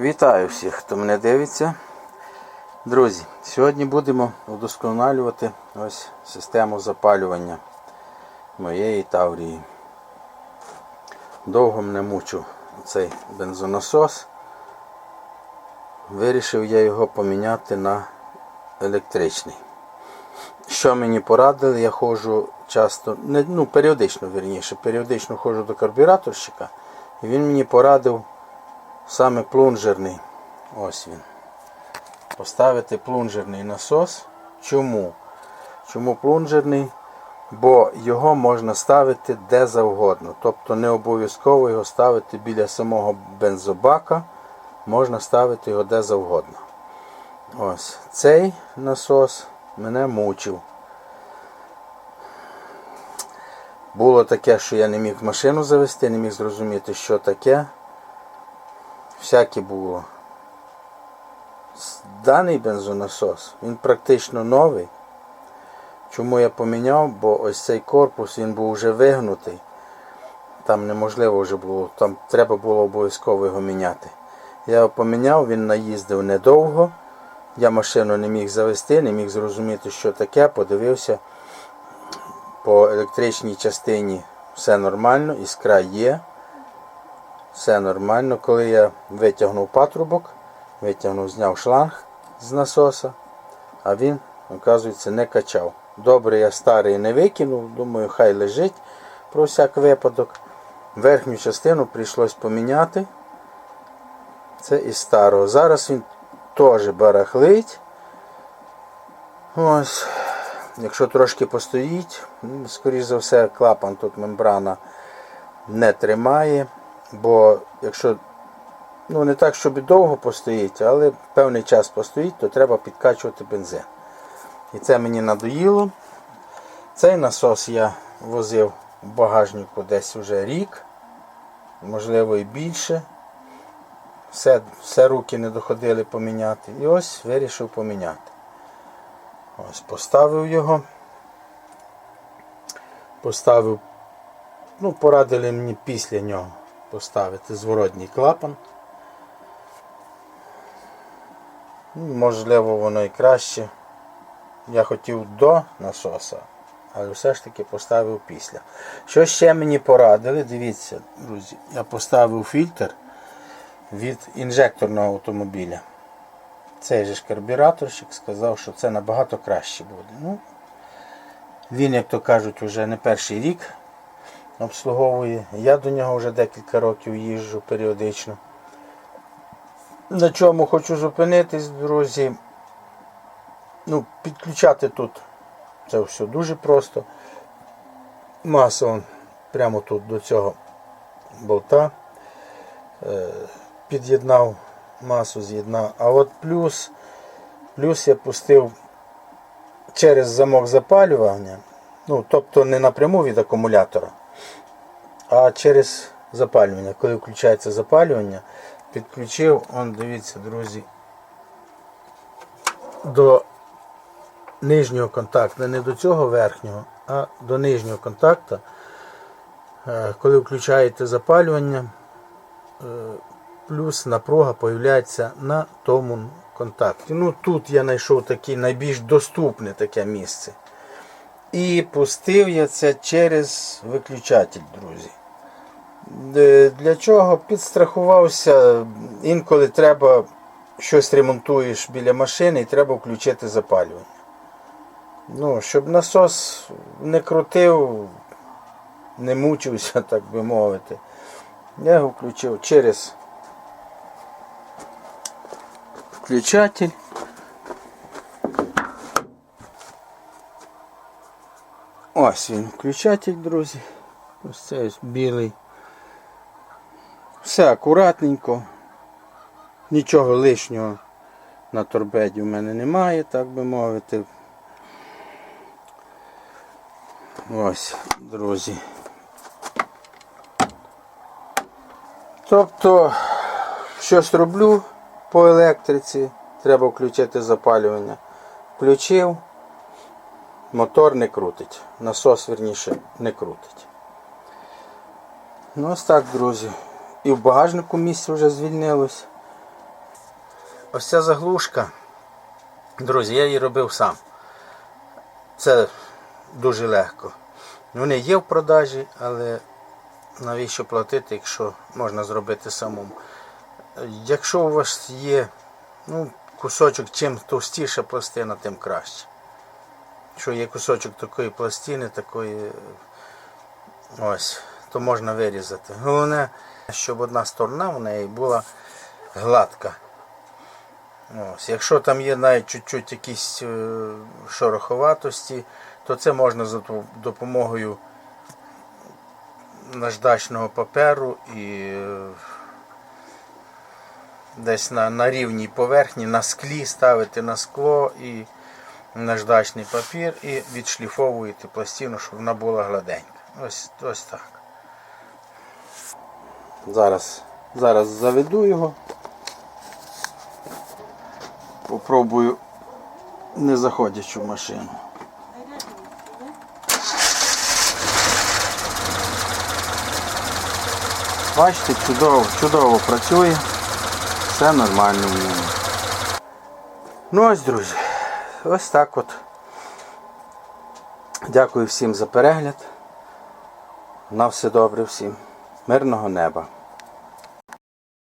Вітаю всіх, хто мене дивиться. Друзі, сьогодні будемо удосконалювати ось систему запалювання моєї Таврії. Довго мене мучив цей бензонасос. Вирішив я його поміняти на електричний. Що мені порадили, я ходжу часто, ну періодично вірніше, періодично ходжу до карбюраторщика, і він мені порадив саме плунжерний. Ось він. Поставити плунжерний насос. Чому? Чому плунжерний? Бо його можна ставити де завгодно. Тобто не обов'язково його ставити біля самого бензобака, можна ставити його де завгодно. Ось цей насос мене мучив. Було таке, що я не міг машину завести, не міг зрозуміти, що таке. Всяке було. Даний бензонасос, він практично новий. Чому я поміняв? Бо ось цей корпус він був вже вигнутий. Там неможливо вже було, там треба було обов'язково його міняти. Я його поміняв, він наїздив недовго. Я машину не міг завести, не міг зрозуміти, що таке. Подивився по електричній частині все нормально, іскра є. Все нормально. Коли я витягнув патрубок, витягнув, зняв шланг з насоса, а він, оказується, не качав. Добре, я старий не викинув, думаю, хай лежить про всяк випадок. Верхню частину прийшлось поміняти. Це із старого. Зараз він теж барахлить. Ось. Якщо трошки постоїть, ну, скоріш за все, клапан тут мембрана не тримає. Бо якщо ну не так, щоб довго постоїть, але певний час постоїть, то треба підкачувати бензин. І це мені надоїло. Цей насос я возив в багажнику десь вже рік, можливо і більше. Все, все руки не доходили поміняти. І ось вирішив поміняти. Ось поставив його. Поставив, ну, порадили мені після нього поставити зворотній клапан. Ну, Можливо, воно і краще. Я хотів до насоса, але все ж таки поставив після. Що ще мені порадили? Дивіться, друзі, я поставив фільтр від інжекторного автомобіля. Цей же ж карбюраторщик сказав, що це набагато краще буде. Ну, Він, як то кажуть, вже не перший рік обслуговує. Я до нього вже декілька років їжджу періодично. На чому хочу зупинитись, друзі. Ну, Підключати тут це все дуже просто. Маса он прямо тут до цього болта. Е, під'єднав масу, з'єднав. А от плюс, плюс я пустив через замок запалювання, ну, тобто не напряму від акумулятора, а через запалювання. Коли включається запалювання, підключив, он, дивіться, друзі, до нижнього контакту, не до цього верхнього, а до нижнього контакту. Е, Коли включаєте запалювання, е, плюс напруга появляється на тому контакті. Ну Тут я знайшов таке найбільш доступне таке місце. І пустив я це через виключатель, друзі. Е, Для чого підстрахувався, інколи треба щось ремонтуєш біля машини і треба включити запалювання. Ну, Щоб насос не крутив, не мучився, так би мовити. Я його включив через включатель. Ось він включатель, друзі. Ось цей ось білий. Все акуратненько. Нічого лишнього на торбеді в мене немає, так би мовити. Ось, друзі. Тобто, щось роблю по електриці, треба включити запалювання. Включив, мотор не крутить. Насос, верніше, не крутить. Ну ось так, друзі. І в багажнику місце вже звільнилось. Ось ця заглушка, друзі, я її робив сам. Це дуже легко. Вони є в продажі, але навіщо платити, якщо можна зробити самому. Якщо у вас є ну, кусочок, чим товстіша пластина, тим краще. Якщо є кусочок такої пластини, такої ось, то можна вирізати. Головне, щоб одна сторона в неї була гладка. Ось. Якщо там є навіть чуть-чуть якісь е, шороховатості, то це можна за допомогою наждачного паперу і е, десь на, на рівній поверхні, на склі ставити на скло і наждачний папір і відшліфовуєте пластину, щоб вона була гладенька. Ось, ось так. Зараз, зараз заведу його. Попробую не заходячи в машину. Бачите, чудово, чудово працює. Все нормально в ньому. Ну ось, друзі, ось так от. Дякую всім за перегляд. На все добре всім. Мирного неба.